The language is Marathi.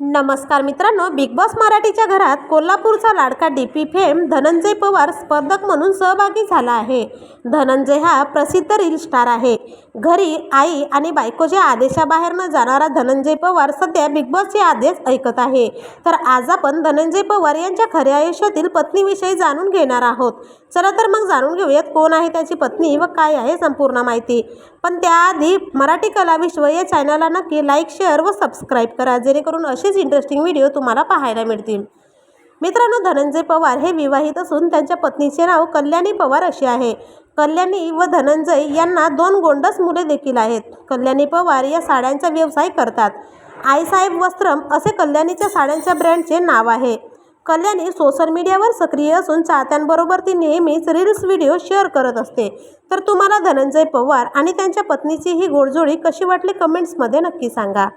नमस्कार मित्रांनो बिग बॉस मराठीच्या घरात कोल्हापूरचा लाडका D P fame Dhananjay Pawar स्पर्धक म्हणून सहभागी झाला आहे. धनंजय हा प्रसिद्ध रील स्टार आहे. घरी आई आणि बायकोच्या आदेशाबाहेर न जाणारा धनंजय पवार सध्या बिग बॉसचे आदेश ऐकत आहे. तर आज आपण धनंजय पवार यांच्या खऱ्या आयुष्यातील पत्नीविषयी जाणून घेणार आहोत. चला तर मग जाणून घेऊयात कोण आहे त्याची पत्नी व काय आहे संपूर्ण माहिती. पण त्याआधी मराठी कला विश्व या चॅनलला नक्की लाईक शेअर व सबस्क्राईब करा जेणेकरून असे असेच इंटरेस्टिंग व्हिडिओ तुम्हाला पाहायला मिळतील. मित्रांनो धनंजय पवार हे विवाहित असून त्यांच्या पत्नीचे नाव कल्याणी पवार असे आहे. कल्याणी व धनंजय यांना दोन गोंडस मुले देखील आहेत. कल्याणी पवार या साड्यांचा व्यवसाय करतात. आईसाहेब वस्त्रम असे कल्याणीच्या साड्यांच्या ब्रँडचे नाव आहे. कल्याणी सोशल मीडियावर सक्रिय असून चाहत्यांबरोबर ती नेहमीच रील्स व्हिडिओ शेअर करत असते. तर तुम्हाला धनंजय पवार आणि त्यांच्या पत्नीची ही गोडजोडी कशी वाटली कमेंट्समध्ये नक्की सांगा.